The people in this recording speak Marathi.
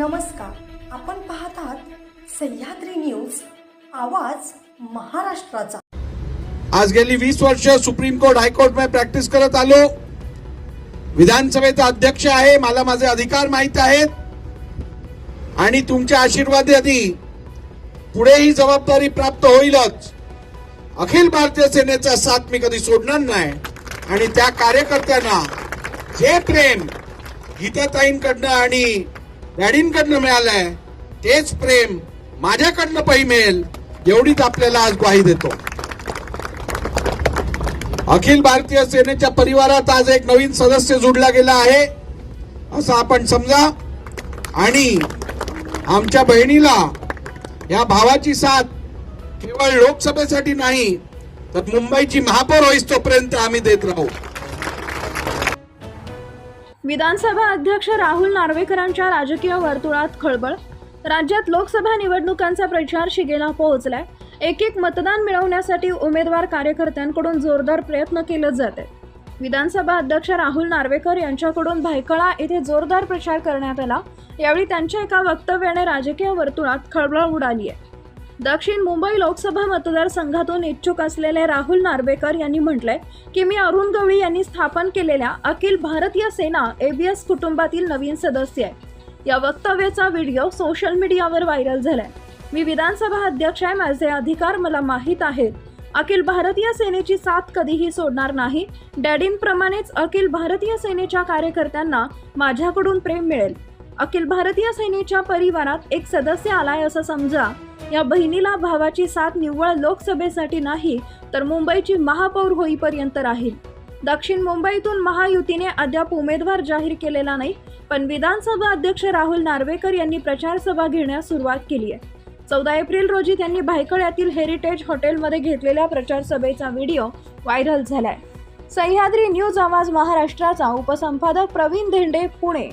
नमस्कार. आपण पाहत आहात सह्याद्री न्यूज आवाज महाराष्ट्राचा. आज गेली वीस वर्ष सुप्रीम कोर्ट हायकोर्टमध्ये प्रॅक्टिस करत आलो. विधानसभेचा अध्यक्ष आहे मला माझे अधिकार माहीत आहेत. आणि तुमच्या आशीर्वादादी पुढे ही जबाबदारी प्राप्त होईलच. अखिल भारतीय सेनेचा साथ मी कधी सोडणार नाही. आणि त्या कार्यकर्त्यांना जे प्रेम गीताताईंकडनं आणि डॅडींकडनं मिळालंय तेच प्रेम माझ्याकडनं पही मिळेल एवढीच आपल्याला आज ग्वाही देतो. अखिल भारतीय सेनेच्या परिवारात आज एक नवीन सदस्य जोडला गेला आहे असं आपण समजा आणि आमच्या बहिणीला या भावाची साथ केवळ लोकसभेसाठी नाही तर मुंबईची महापौर होईस तोपर्यंत आम्ही देत राहू. विधानसभा अध्यक्ष राहुल नार्वेकरांच्या राजकीय वर्तुळात खळबळ. राज्यात लोकसभा निवडणुकांचा प्रचार शिगेला पोहोचलाय. एक एक मतदान मिळवण्यासाठी उमेदवार कार्यकर्त्यांकडून जोरदार प्रयत्न केले जाते. विधानसभा अध्यक्ष राहुल नार्वेकर यांच्याकडून भायखळा येथे जोरदार प्रचार करण्यात आला. यावेळी त्यांच्या एका वक्तव्याने राजकीय वर्तुळात खळबळ उडाली आहे. दक्षिण मुंबई लोकसभा मतदारसंघातून इच्छुक असलेले राहुल नार्वेकर यांनी म्हटलंय की मी अरुण गवळी यांनी स्थापन केलेल्या अखिल भारतीय सेना एबीएस कुटुंबातील नवीन सदस्य आहे. या वक्तव्याचा व्हिडिओ सोशल मीडियावर व्हायरल झालाय. मी विधानसभा अध्यक्ष आहे माझे अधिकार मला माहीत आहेत. अखिल भारतीय सेनेची साथ कधीही सोडणार नाही. डॅडींप्रमाणेच अखिल भारतीय सेनेच्या कार्यकर्त्यांना माझ्याकडून प्रेम मिळेल. अखिल भारतीय सेनेच्या परिवारात एक सदस्य आलाय असं समजा या बहिणीला भावाची साथ निव्वळ लोकसभेसाठी नाही तर मुंबईची महापौर होईपर्यंत राहील. दक्षिण मुंबईतून महायुतीने अद्याप उमेदवार जाहीर केलेला नाही पण विधानसभा अध्यक्ष राहुल नार्वेकर यांनी प्रचारसभा घेण्यास सुरुवात केली आहे. चौदा एप्रिल रोजी त्यांनी भायखळ येथील हेरिटेज हॉटेलमध्ये घेतलेल्या प्रचारसभेचा व्हिडिओ व्हायरल झालाय. सह्याद्री न्यूज आवाज महाराष्ट्राचा उपसंपादक प्रवीण धेंडे पुणे.